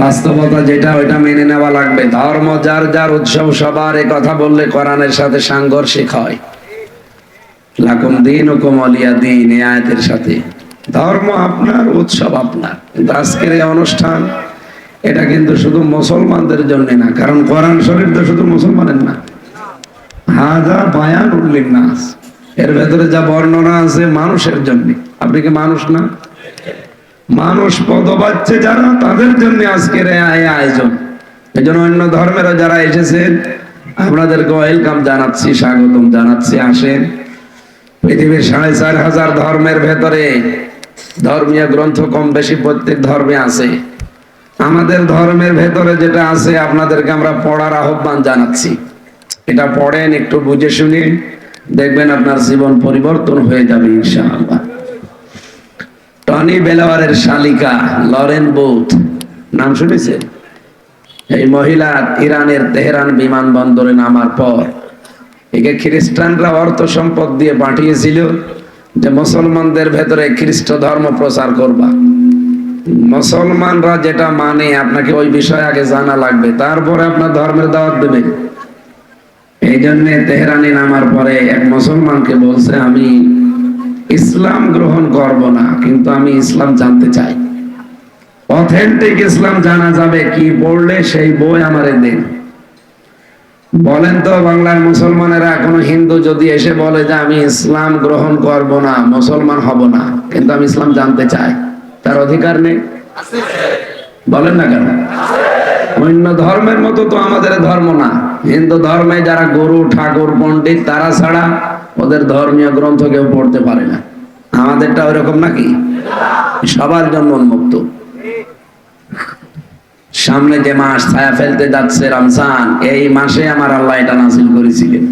বাস্তবতা যেটা, ওইটা মেনে নেওয়া লাগবে। ধর্ম যার যার উৎসব, সবার এ কথা বললে কোরআনের সাথে সাংঘর্ষিক হয়। লাকুম দিন ও কমলিয়া দিন এ আয়াতের সাথে। ধর্ম আপনার, উৎসব আপনার। কিন্তু আজকের এই অনুষ্ঠান, এটা কিন্তু শুধু মুসলমানদের জন্য না, কারণ কোরআন শরীফ তো শুধু মুসলমানের না। হাজা বায়ান উল্লিন নাস এর ভেতরে যা বর্ণনা আছে মানুষের জন্য। আপনি কি মানুষ না? মানুষ পদ পাচ্ছে যারা, তাদের জন্য আজকের আয়োজন। এই জন্য অন্য ধর্মেরও যারা এসেছেন, আপনাদেরকে ওয়েলকাম জানাচ্ছি, স্বাগতম জানাচ্ছি, আসেন। পৃথিবীর সাড়ে চার হাজার ধর্মের ভেতরে ধর্মীয় গ্রন্থ কম বেশি প্রত্যেক ধর্মে আছে। আমাদের ধর্মের ভেতরে যেটা আছে, আপনাদেরকে আমরা পড়ার আহ্বান জানাচ্ছি। এটা পড়েন, একটু বুঝে শুনে দেখবেন আপনার জীবন পরিবর্তন হয়ে যাবে, ইনশাআল্লাহ। টনি বেলাওয়ারের শালিকা লরেন বুথ। নাম শুনেছে? এই মহিলা ইরানের তেহরান বিমানবন্দরে নামার পর একে খ্রিস্টানরা অর্থ সম্পদ দিয়ে পাঠিয়েছিল যে মুসলমানদের ভেতরে খ্রিস্ট ধর্ম প্রচার করবা। মুসলমানরা যেটা মানে আপনাকে ওই বিষয় আগে জানা লাগবে, তারপরে আপনার ধর্মের দাওয়াত দেবে। এই জন্যে তেহরানি নামার পরে এক মুসলমানকে বলছে, আমি ইসলাম গ্রহণ করব না, কিন্তু আমি ইসলাম জানতে চাই। অথেন্টিক ইসলাম জানা যাবে, কি পড়লে সেই বই আমারে দিন। বলেন তো বাংলার মুসলমানেরা, কোনো হিন্দু যদি এসে বলে যে আমি ইসলাম গ্রহণ করব না, মুসলমান হব না, কিন্তু আমি ইসলাম জানতে চাই, তার অধিকার নেই? বলেন না কেন? অন্য ধর্মের মতো তো আমাদের ধর্ম না। হিন্দু ধর্মে যারা গুরু, ঠাকুর, পণ্ডিত, তারা ছাড়া ওদের ধর্মীয় গ্রন্থ কেউ পড়তে পারে না। আমাদেরটা ওইরকম নাকি? সবার জন্য উন্মুক্ত। সামনে যে মাস ছায়া ফেলতে যাচ্ছে রমজান, এই মাসে আমার আল্লাহ এটা নাসিল করেছিলেন।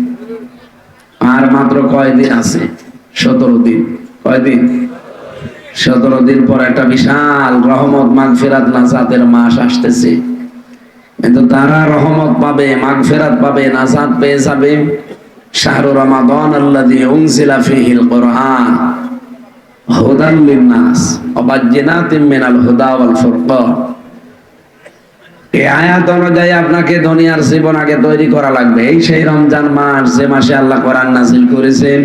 আর মাত্র কয়দিন আছে? সতেরো দিন। কয়দিন? সতেরো দিন পর একটা বিশাল রহমত মাগফিরাত নাজাতের মাস আসতেছে। কিন্তু তারা রহমত পাবে, মাগফিরাত পাবে, নাজাত পেয়ে যাবে। শাহরু রমাদান জীবন আগে তৈরি করা লাগবে। এই সেই রমজান মাস যে মাসে আল্লাহ কোরআন নাজিল করেছেন,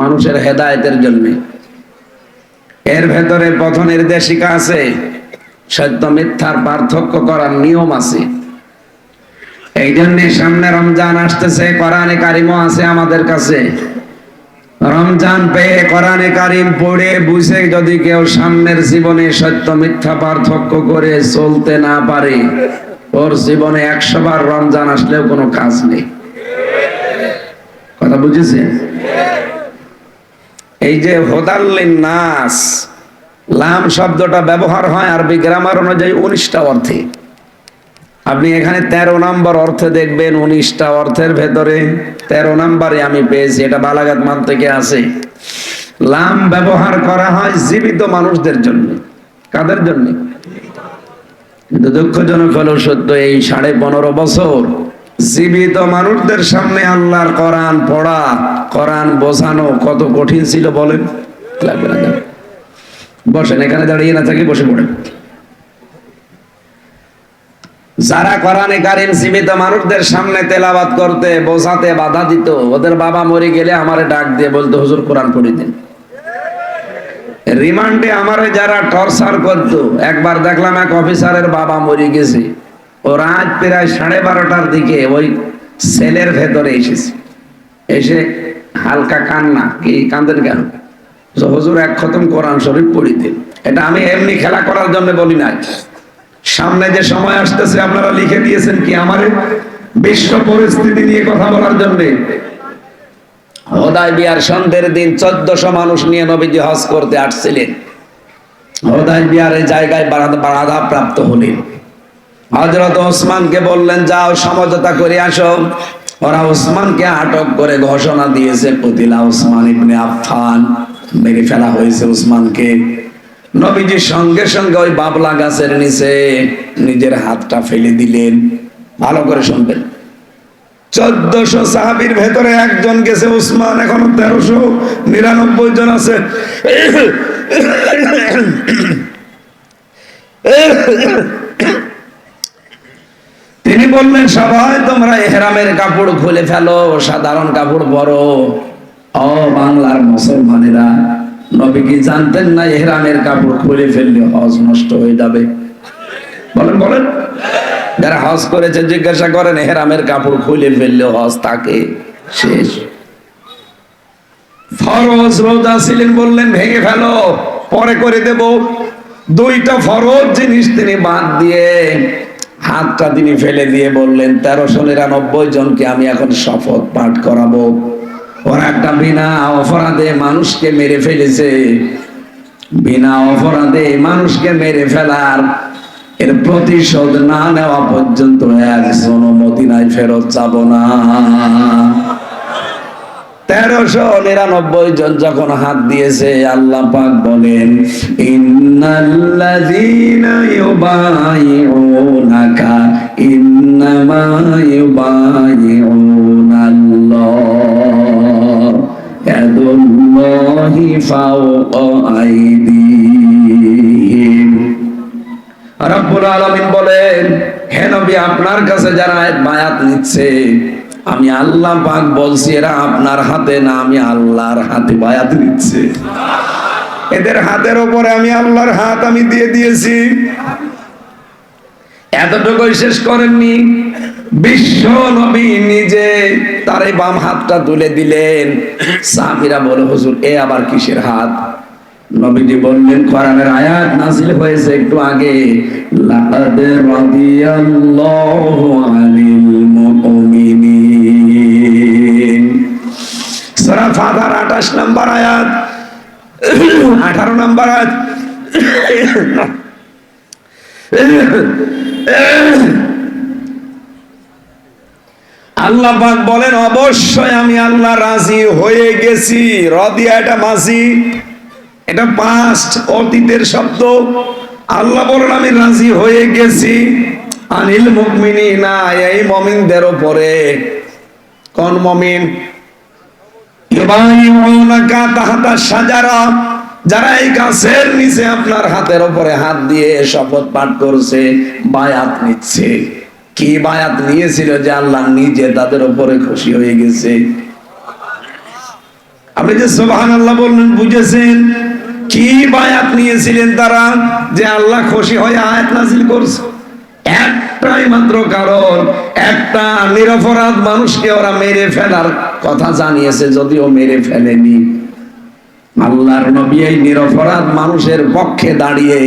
মানুষের হেদায়েতের জন্য। এর ভেতরে পথ নির্দেশিকা আছে, সত্য মিথ্যার পার্থক্য করার নিয়ম আছে। এই জন্য সামনে রমজান আসতেছে, কোরআনে কারিমও আছে আমাদের কাছে। রমজান পেয়ে কোরআনে কারিম পড়ে বুঝে যদি কেউ সামনের জীবনে সত্য মিথ্যা পার্থক্য করে চলতে না পারে, ওর জীবনে একশো বার রমজান আসলেও কোনো কাজ নেই। কথা বুঝেছেন? এই যে হোদাল্লিন নাস, লাম শব্দটা ব্যবহার হয় আরবি গ্রামার অনুযায়ী উনিশটা অর্থে আপনি এখানে তেরো নম্বর অর্থে দেখবেন উনিশটা অর্থের ভেতরে তেরো নাম্বারে আমি পেয়েছি, এটা বালাগাত মান থেকে আসে লাম ব্যবহার করা হয় জীবিত মানুষদের জন্য। কাদের জন্য? কিন্তু দুঃখজনক হলো সত্য, এই সাড়ে পনেরো বছর জীবিত মানুষদের সামনে আল্লাহর কোরআন পড়া, কোরআন বোঝানো কত কঠিন ছিল বলেন। বসেন, এখানে দাঁড়িয়ে না থাকে, বসে পড়েন। যারা কোরআনে কারিম সীমিত মানুষদের সামনে তেলাবাদ করতে, বোঝাতে বাধা দিত, ওদের বাবা মরে গেলে আমারে ডাক দিয়ে বলতো, হুজুর, কোরআন পড়ে দিন। রিমান্ডে আমারে যারা টর্চার করত, একবার দেখলাম এক অফিসারের বাবা মরে গেছে। ও রাত প্রায় সাড়ে বারোটার দিকে ওই সেলের ভেতরে এসেছে। এসে হালকা কান্না, কি কান্দেন কেন? হুজুর, এক খতম কোরআন শরীফ পড়ি দিন। এটা আমি এমনি খেলা করার জন্য বলি না সামনে যে সময় আসতেছে, আপনারা লিখে দিয়েছেন কি আমার? বিশ্ব পরিস্থিতি নিয়ে কথা বলার জন্য। হোদাই বিয়ার সন্ধ্যের দিন চোদ্দশো মানুষ নিয়ে নবীজি হজ করতে আসছিলেন। হোদাই বিয়ারের জায়গায় বাধা প্রাপ্ত হলেন। হজরত ওসমানকে বললেন, যাও, সমঝোতা করে আসো। ওরা ওসমানকে আটক করে ঘোষণা দিয়েছে কতিলা ওসমান ইবনে আফফান মেরে ফেলা হয়েছে ওসমানকে। নবীজি সঙ্গে সঙ্গে ওই বাবলা গাছের নিচে নিজের হাতটা ফেলে দিলেন। ভালো করে শুনবেন। চোদ্দশো সাহাবির ভেতরে একজন গেছে, উসমান, এখনও তেরোশো নিরানব্বই জন আছে। তিনি বললেন, সবাই তোমরা এহরামের কাপড় খুলে ফেলো, সাধারণ কাপড় পরো। ও বাংলার মুসলমানেরা নবী কি জানতেন না এহরামের কাপড় খুলে ফেললে হজ নষ্ট হয়ে যাবে। বলেন বলেন। যারা হজ করেছে, জিজ্ঞাসা করেন, এহরামের কাপড় খুলে ফেললে হজ তাকে শেষ। ফরজ রোজা ছিলেন বললেন, ভেঙে ফেলো, পরে করে দেব। দুইটা ফরজ জিনিস তিনি বাদ দিয়ে হাতটা তিনি ফেলে দিয়ে বললেন, তেরোশো নিরানব্বই জনকে আমি এখন শপথ পাঠ করাবো। ওরা একটা বিনা অপরাধে মানুষকে মেরে ফেলেছে। বিনা অপরাধে মানুষকে মেরে ফেলার এর প্রতিশোধ না নেওয়া পর্যন্ত একজন মদিনায় ফেরত যাব না। তেরোশো নিরানব্বই জন যখন হাত দিয়েছে, আল্লাহ পাক বলেন, ইন্নাল্লাযীনা ইউবাইউনাকা, ইন্নামা ইউবাইউনাল্লাহ। ফাওকা আইদিহিম। রব্বুল আলামিন বলেন, হে আপনার কাছে যারা বায়াত নিচ্ছে, আমি আল্লাহ পাক বলছি, এরা আপনার হাতে না, আমি আল্লাহর হাতে বায়াত নিচ্ছে। এদের হাতের ওপরে আমি আল্লাহর হাত আমি দিয়ে দিয়েছি। এতটুকুই শেষ করেননি। বিশ্ব নবী নিজে তার বাম হাতটা তুলে দিলেন। সাহাবীরা বলে, হুজুর, এ আবার কিসের হাত? নবীজি বললেন, কোরআনের আয়াত নাযিল হয়েছে একটু আগে। লাকাদ রাদিয়াল্লাহু আনিল মুমিনিন। সূরা ফাতিহার 28 নম্বর আয়াত 18 নম্বর আয়াত। আল্লাহ পাক বলেন, অবশ্যই আমি আল্লাহ রাজি হয়ে গেছি। রদিয়া, এটা মাঝি এটা পাস্ট অতীতের শব্দ। আল্লাহ বলেন, আমি রাজি হয়ে গেছি। আনিল মুকমিনী না এই মমিনদের উপরে। কোন মমিন? সাজারা যারা এই গাছের নিচে আপনার হাতের উপরে হাত দিয়ে শপথ পাঠ করছে, বায়াত নিচ্ছে। কি বায়াত নিয়েছিল যে আল্লাহ নিজে তাদের উপরে খুশি হয়ে গেছে? আপনি যে সোহান আল্লাহ বললেন, বুঝেছেন? কি বায়াত নিয়েছিলেন তারা যে আল্লাহ খুশি হয়ে আয়াত নাজিল করছে? একটাই মাত্র কারণ, একটা নিরপরাধ মানুষকে ওরা মেরে ফেলার কথা জানিয়েছে, যদিও মেরে ফেলেনি। আল্লাহর নবী এই নিরপরাধ মানুষের পক্ষে দাঁড়িয়ে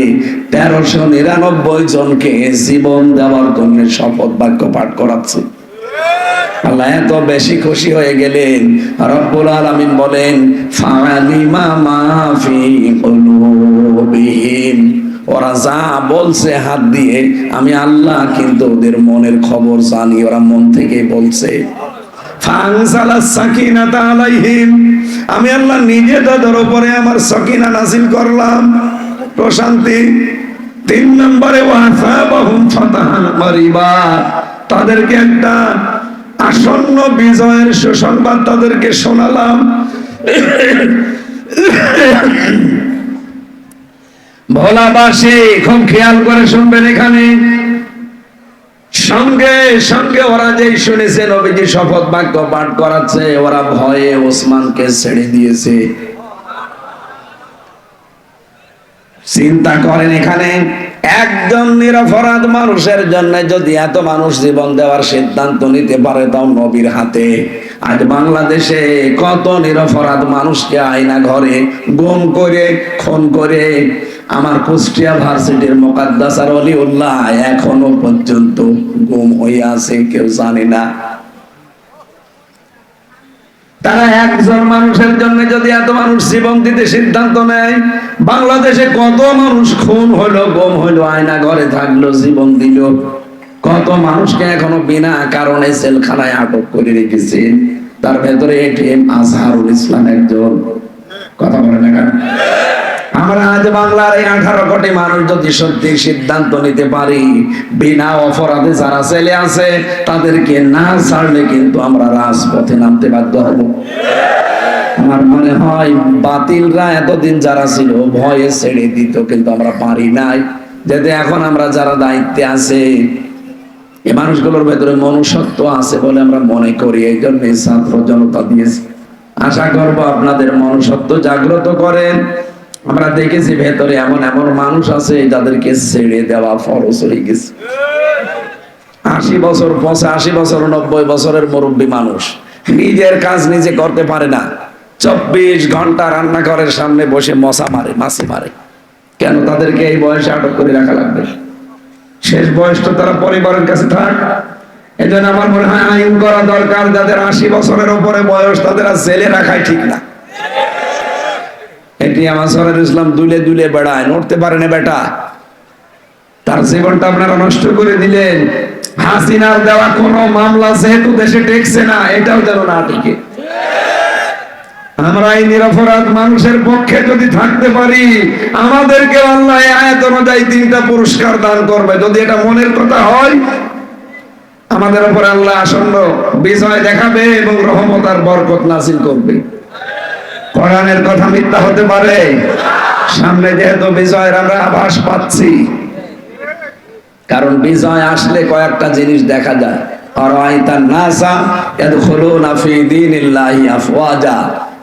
তেরোশো নিরানব্বই জনকে জীবন দেওয়ার জন্য শপথ বাক্য পাঠ করাচ্ছে। আল্লাহ এত বেশি খুশি হয়ে গেলেন। রব্বুল আলামিন বলেন ওরা যা বলছে হাত দিয়ে, আমি আল্লাহ কিন্তু ওদের মনের খবর জানি, ওরা মন থেকে বলছে। আমি আল্লাহ নিজে তাদের উপরে আমার সকিনা নাসিল করলাম। প্রশান্তি। তিন নম্বরে তাদেরকে একটা আসন্ন বিজয়ের সুসংবাদ তাদেরকে শোনালাম। ভোলাবাসী, খুব খেয়াল করে শুনবেন এখানে। সঙ্গে সঙ্গে ওরা যেই শুনেছে, নবীজি শপথ বাক্য পাঠ করাচ্ছে, ওরা ভয়ে ওসমানকে ছেড়ে দিয়েছে। চিন্তা করেন এখানে, একজন নিরপরাধ মানুষের জন্য যদি এত মানুষ জীবন দেওয়ার সিদ্ধান্ত নিতে পারে, তাও নবীর হাতে। আজ বাংলাদেশে কত নিরপরাধ মানুষকে আয়না ঘরে, গুম করে, খুন করে আমার কুষ্টিয়া ভার্সিটির মোকাদ্দাসার অলিউল্লাহ এখনও পর্যন্ত গুম হয়ে আছে, কেউ জানে না। তারা একজন মানুষের জন্য যদি এত মানুষ জীবন দিতে সিদ্ধান্ত নেয়, বাংলাদেশে কত মানুষ খুন হলো, গম হলো, আয়না ঘরে থাকল, জীবন দিল। কত মানুষকে এখনও বিনা কারণে সেলখানায় আটক করে রেখেছে। তার ভেতরে এটিএম আজহারুল ইসলাম একজন। কথা বলে না আমরা আজ বাংলার এই আঠারো কোটি মানুষ যদি সত্যি সিদ্ধান্ত নিতে পারি, বিনা অপরাধে যারা ছেলে আছে, তাদেরকে না ছাড়লে কিন্তু আমরা রাজপথে নামতে বাধ্য হব। আমার মনে হয় বাতিলরা এতদিন যারা ছিল, ভয়ে ছেড়ে দিত, কিন্তু আমরা পারি নাই। যাতে এখন আমরা যারা দায়িত্বে আছে এই মানুষগুলোর ভেতরে মনুষ্যত্ব আছে বলে আমরা মনে করি এই জন্য ছাত্র জনতা দিয়েছি। আশা করব আপনাদের মনুষ্যত্ব জাগ্রত করেন। আমরা দেখেছি ভেতরে এমন এমন মানুষ আছে যাদেরকে ছেড়ে দেওয়া ফরজ হয়ে গেছে। আশি বছর, পঁচাশি বছর, নব্বই বছরের মুরব্বী মানুষ। নিজের কাজ নিজে করতে পারে না। চব্বিশ ঘণ্টা রান্নাঘরের সামনে বসে মশা মারে, মাছি মারে। কেন তাদেরকে এই বয়সে আটক করে রাখা লাগবে? শেষ বয়সটা তারা পরিবারের কাছে থাক। এই জন্য আমার মনে হয় আইন করা দরকার, যাদের আশি বছরের উপরে বয়স তাদের আর জেলে রাখাই ঠিক না। এটি আমার সরের ইসলাম দুলে দুলে বেড়ায়। নড়তে পারে না বেটা। তার জীবনটা আপনারা নষ্ট করে দিলেন। হাসিনার দেওয়া কোন মামলা যেহেতু দেশে টেকছে না, এটাও যেন না টিকে। আমরা এই নিরপরাধ মানুষের পক্ষে যদি থাকতে পারি, আমাদেরকে আল্লাহ আয়াত অনুযায়ী তিনটা পুরস্কার দান করবে। যদি এটা মনের কথা হয়, আমাদের উপর আল্লাহ আসন্ন বিজয় দেখাবে এবং রহমত আর বরকত নাসিল করবে। কোরআনের কথা মিথ্যা হতে পারে। সামনে যেহেতু বিজয়ের আমরা আভাস পাচ্ছি। কারণ বিজয় আসলে কয়েকটা জিনিস দেখা যায়।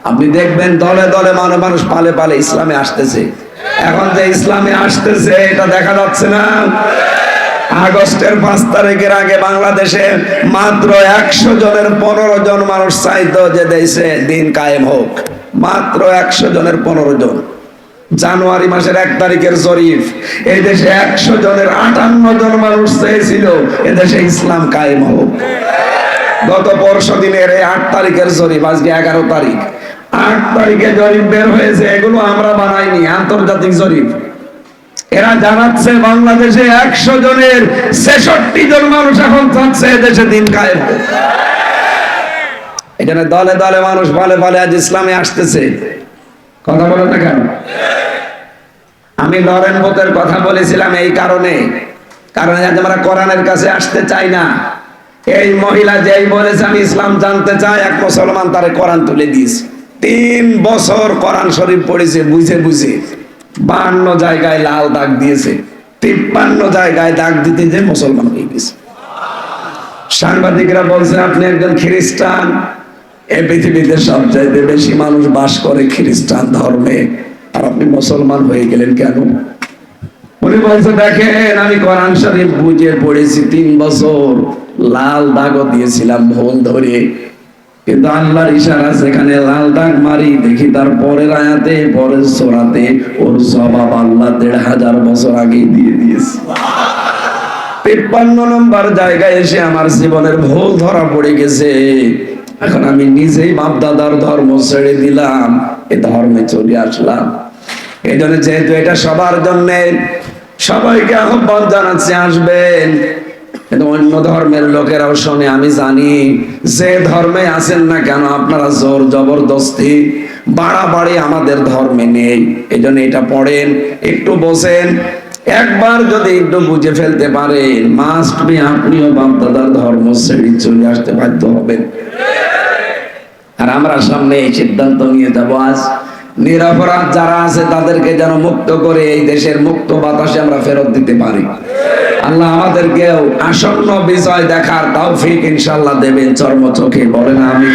আপনি দেখবেন দলে দলে মানুষ মানুষ পালে পালে ইসলামে আসতেছে। এখন যে ইসলামে আসতেছে, এটা দেখা যাচ্ছে না। আগস্টের পাঁচ তারিখের আগে বাংলাদেশে মাত্র একশো জনের পনেরো জন মানুষ চাইতো যে দেশে দিন কায়েম হোক। মাত্র একশো জনের পনেরো জন। জানুয়ারি মাসের এক তারিখের জরিফ এই দেশে একশো জনের আটান্ন জন মানুষ চেয়েছিল এদেশে ইসলাম কায়েম হোক। গত পরশু দিনের এই আট তারিখের জরিপ, আজকে এগারো তারিখ। আট তারিখে জরিপ বের হয়েছে, এগুলো আমরা বানাইনি, আন্তর্জাতিক জরিপ। এরা জানাচ্ছে বাংলাদেশে একশো জনের ছেষট্টি জন মানুষ এখন চাচ্ছে দেশে দিন কায়েম। এখানে দলে দলে মানুষ বলে বলে আজ ইসলামে আসতেছে। কথা বলো না কেন? আমি লরেন বোতের কথা বলেছিলাম এই কারণে। কারণ আমরা কোরআনের কাছে আসতে চাই না। এই মহিলা যেই বলেছে, আমি ইসলাম জানতে চাই, এক মুসলমান তারে কোরআন তুলে দিয়েছে। তিন বছর কোরআন শরীফ পড়েছে, বুঝে বুঝে। বান্ন জায়গায় লাল দাগ দিয়েছে, তিপ্পান্ন জায়গায় দাগ দিতে যে মুসলমান হয়ে গেছে। সাংবাদিকরা বলছে আপনি একজন খ্রিস্টান এই পৃথিবীতে সবচাইতে বেশি মানুষ বাস করে খ্রিস্টান ধর্মে, আর আপনি মুসলমান হয়ে গেলেন কেন? উনি বলছে, দেখেন, আমি কোরআন শরীফ বুঝে পড়েছি, তিন বছর লাল দাগও দিয়েছিলাম ভুল ধরে। কিন্তু আল্লাহর ইশারা সেখানে লাল দাগ মারি, দেখি তার পরের আয়াতে, পরের সোরাতে ওর জবাব আল্লাহ দেড় হাজার বছর আগেই দিয়ে দিয়েছে। তিপ্পান্ন নম্বর জায়গায় এসে আমার জীবনের ভুল ধরা পড়ে গেছে। এখন আমি নিজেই বাপ দাদার ধর্ম ছেড়ে দিলাম, এ ধর্মে চলে আসলাম। এই জন্য যেহেতু এটা সবার জন্য, সবাইকে আহ্বান জানাচ্ছি, আসবেন। কিন্তু অন্য ধর্মের লোকেরাও শোনে, আমি জানি যে ধর্মে আছেন না কেন আপনারা জোর জবরদস্তি, বাড়াবাড়ি আমাদের ধর্মে নেই। এই জন্য এটা পড়েন, একটু বসেন একবার যদি একটু বুঝে ফেলতে পারেন মাস্ট বি আপনিও বাপদাদার ধর্ম ছেড়ে চলে আসতে বাধ্য হবেন। আর আমরা সামনে এই সিদ্ধান্ত নিয়ে যাব আজ। নিরপরাধ যারা আছে তাদেরকে যেন মুক্ত করে এই দেশের মুক্ত বাতাসে আমরা ফেরত দিতে পারি। আল্লাহ আমাদেরকেও আসন্ন বিজয় দেখার তৌফিক ইনশাল্লাহ দেবেন, চর্ম চোখে বলেন আমি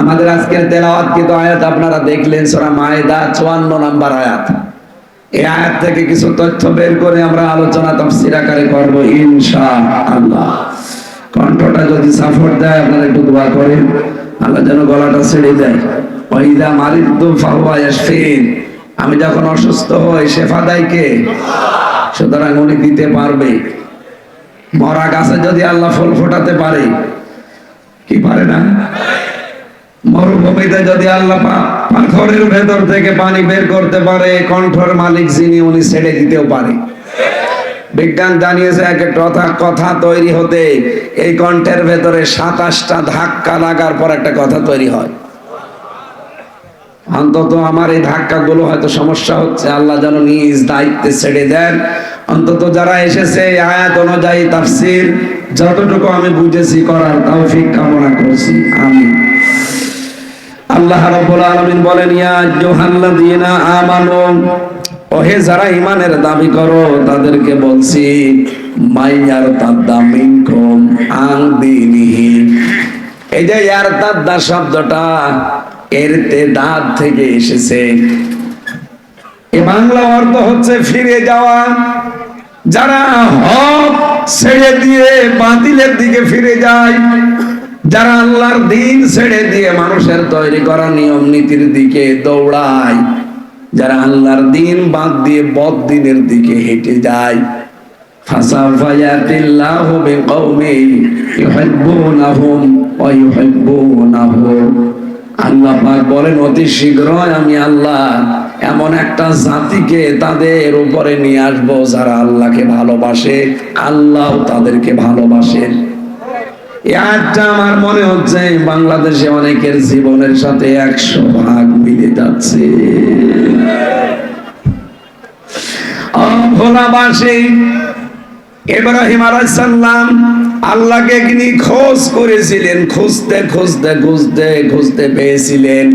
আমাদের আজকের তেলাওয়াত কিন্তু আয়াত আপনারা দেখলেন, সোরা মায়েদা চুয়ান্ন নাম্বার আয়াত। এই আয়াত থেকে কিছু তথ্য বের করে আমরা আলোচনা তফসির আকারে করব ইনশা আল্লাহ কণ্ঠটা যদি সাপোর্ট দেয়, আপনারা একটু দোয়া করেন। আল্লাহ যেন গলাটা ছেড়ে দেয়। ওইদা মারিদ্দু ফাহুয়া ইয়াশফিন। আমি যখন অসুস্থ হই শেফা দেয় কে? সুতরাং উনি দিতে পারবে। মরা গাছে যদি আল্লাহ ফুল ফোটাতে পারে, কি পারে না? মরুভূমিতে যদি আল্লাহ পাথরের ভেতর থেকে পানি বের করতে পারে, কণ্ঠর মালিক যিনি, উনি ছেড়ে দিতেও পারে। বিজ্ঞান জানিয়েছে, এক কথা কথা তৈরি হতে এই কণ্ঠের ভেতরে সাতাশটা ধাক্কা লাগার পর একটা কথা তৈরি হয়। অন্তত আমার এই ধাক্কাগুলো হয়তো সমস্যা হচ্ছে। আল্লাহ যেন নিজ দায়িত্বে ছেড়ে দেন। অন্তত যারা এসেছে আয়াত অনুযায়ী তাফসির যতটুকু আমি বুঝেছি করার তৌফিক কামনা করছি। আমি আল্লাহ রাব্বুল আলামিন বলেন, ইয়া আইয়ুহাল্লাযীনা আমানু, ওহে যারা ইমানের দাবি করো, তাদেরকে বলছি মাইয়ার তাদ্দা মিনকুম আং দিনিহি। এই যে ইয়ার তাদ্দা শব্দটা এরতে দাঁত থেকে এসেছে। এ বাংলা অর্থ হচ্ছে ফিরে যাওয়া। যারা হক ছেড়ে দিয়ে বাতিলের দিকে ফিরে যায়, যারা আল্লাহর দিন ছেড়ে দিয়ে মানুষের তৈরি করা নিয়ম নীতির দিকে দৌড়ায়, যারা আল্লাহর দিন বাদ দিয়ে বদ দিনের দিকে হেঁটে যায়। ফাসাফায়াতিল্লাহু বিকাউমিন ওয়া ইউহিব্বুনাহু। আল্লাহ পাক বলেন, অতি শীঘ্রই আমি আল্লাহ এমন একটা জাতিকে তাদের উপরে নিয়ে আসব যারা আল্লাহকে ভালোবাসে, আল্লাহ তাদেরকে ভালোবাসেন আয়াতটা আমার মনে হচ্ছে বাংলাদেশে অনেকের জীবনের সাথে একশো ভাগ মিলে যাচ্ছে। ভোলাবাসী ইব্রাহিম আলাইসাল্লাম আল্লাহকে তিনি খোঁজ করেছিলেন, খুঁজতে খুঁজতে খুঁজতে খুঁজতে পেয়েছিলেন।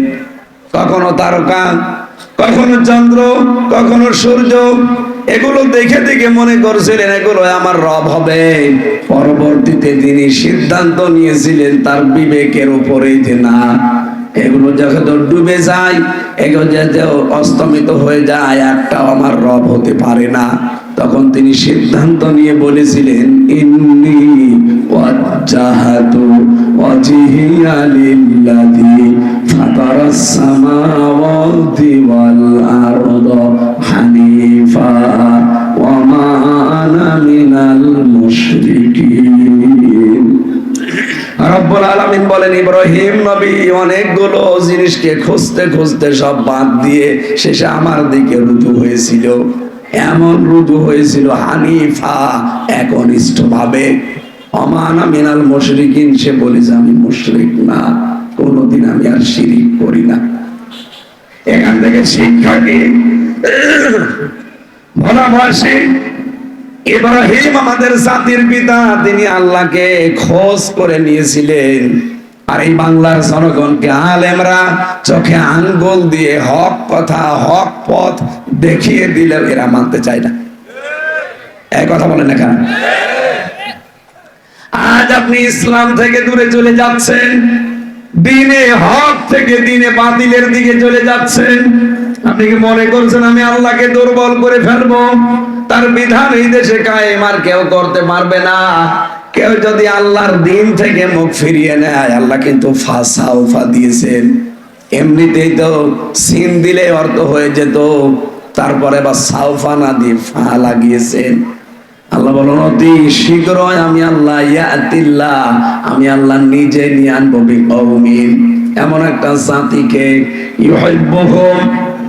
কখনো তারকা, কখনো চন্দ্র, কখনো সূর্য, এগুলো দেখে দেখে মনে করছিলেন, এগুলো আমার রব হবে। পরবর্তীতে তিনি সিদ্ধান্ত নিয়েছিলেন, তার বিবেকের উপরে যে না, এগুলো যখন ডুবে যায়, এগুলো যে অস্তমিত হয়ে যায়, একটাও আমার রব হতে পারে না। তখন তিনি সিদ্ধান্ত নিয়ে বলেছিলেন আলামিন বলেন, ইব্রাহিম নবী অনেকগুলো জিনিসকে খুঁজতে খুঁজতে সব বাদ দিয়ে শেষে আমার দিকে রুজু হয়েছিল। এমন রুজু হয়েছিল হানিফা একনিষ্ঠ ভাবে অমানা মিনাল মুশরিকিন, সে বলে যে, আমি মুশরিক না, কোনোদিন আমি আর শিরিক করি না। এখান থেকে শিক্ষা কি ভোলাবাসী ইব্রাহিম আমাদের জাতির পিতা, তিনি আল্লাহকে খোঁজ করে নিয়েছিলেন। আর এই বাংলার জনগণকে আলেমরা চোখে আঙ্গুল দিয়ে হক কথা, হক পথ দেখিয়ে দিলে এরা মানতে চায় না। এই কথা বলেন না কেন? আজ আপনি ইসলাম থেকে দূরে চলে যাচ্ছেন, দিনে হক থেকে দিনে বাতিলের দিকে চলে যাচ্ছেন। আপনি কি মনে করছেন আমি আল্লাহকে দুর্বল করে ফেলব? তার বিধান এই দেশে কায়েম আর কেউ করতে পারবে না। কেউ যদি আল্লাহর দিন থেকে মুখ ফিরিয়ে নেয়, আল্লাহ কিন্তু ফাঁসা উফা দিয়েছেন। এমনিতেই তো সিন দিলে অর্থ হয়ে যেত, তারপরে বা সাউফা না দিয়ে ফা লাগিয়েছেন। আল্লাহ বলেন, অতি শীঘ্রই আমি আল্লাহ ইয়াতিল্লাহ আমি আল্লাহ নিজে নিয়ে আনব বিকৌমিন এমন একটা জাতিকে ইউহিব্বুহুম,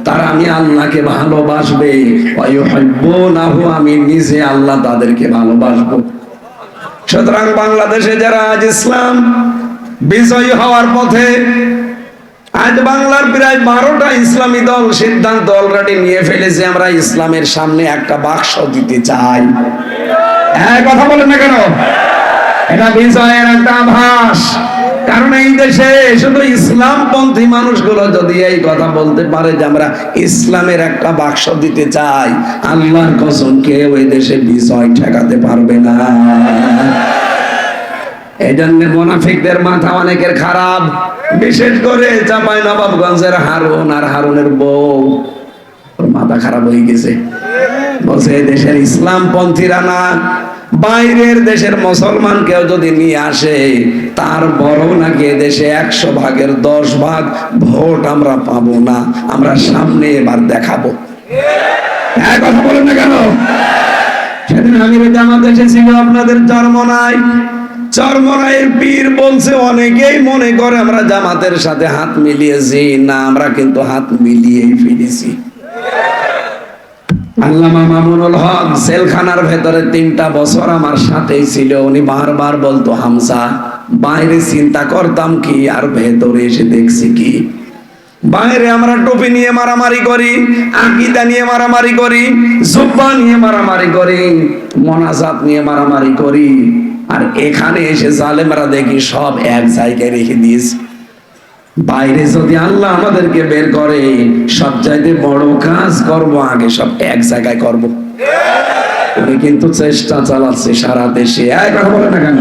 তারা আমি আল্লাহকে ভালোবাসবে। ওয়ায়ুহিব্বুনাহু আমি নিজে আল্লাহ তাদেরকে ভালোবাসবো। সুতরাং বাংলাদেশে যারা আজ ইসলাম বিজয়ী হওয়ার পথে আজ বাংলার প্রায় বারোটা ইসলামী দল সিদ্ধান্ত অলরেডি নিয়ে ফেলেছে, আমরা ইসলামের সামনে একটা বাক্স দিতে চাই। হ্যাঁ কথা বলেন না কেন? এটা বিজয়ের একটা আভাস। কারণ এই দেশে শুধু ইসলামপন্থী মানুষগুলো যদি এই কথা বলতে পারে যে আমরা ইসলামের একটা বাক্স দিতে চাই, আল্লাহর কসম কেউ এই দেশে বিজয় ঠেকাতে পারবে না। এই জন্য মোনাফিকদের মাথা অনেকের খারাপ, বিশেষ করে চাপাই নবাবগঞ্জের হারুন আর হারুনের বউ। মাথা খারাপ হয়ে গেছে। বলছে দেশের ইসলাম পন্থীরা না বাইরের দেশের মুসলমান কেউ যদি নিয়ে আসে, তার বড় নাকি দেশে একশো ভাগের দশ ভাগ ভোট আমরা পাবো না, আমরা সামনে এবার দেখাবো। হ্যাঁ কথা বলেন না কেন? সেদিন আমি জামাত এসেছিল, আপনাদের জন্ম নাই। চরমরায়ের পীর বলছে, অনেকেই মনে করে আমরা জামাতের সাথে হাত মিলিয়েছি। না, আমরা কিন্তু হাত মিলিয়েই ফিরেছি। আল্লামা মামুনুল হক সেলখানার ভেতরে তিনটা বছর আমার সাথেই ছিল। উনি বারবার বলতো হামসা বাইরে চিন্তা করতাম কি আর ভেতরে এসে দেখছি কি? বাইরে আমরা টুপি নিয়ে মারামারি করি, আকিদা নিয়ে মারামারি করি, জুব্বা নিয়ে মারামারি করি, মনাজাত নিয়ে মারামারি করি, আর এখানে এসে জালেমরা দেখি সব এক জায়গায় রেখে দিয়েছে। বাইরে যদি আল্লাহ আমাদেরকে বের করে সব চাইতে বড় কাজ করব আগে সব এক জায়গায় করব। উনি কিন্তু চেষ্টা চালাচ্ছে সারা দেশে। এক কথা বলে না কেন?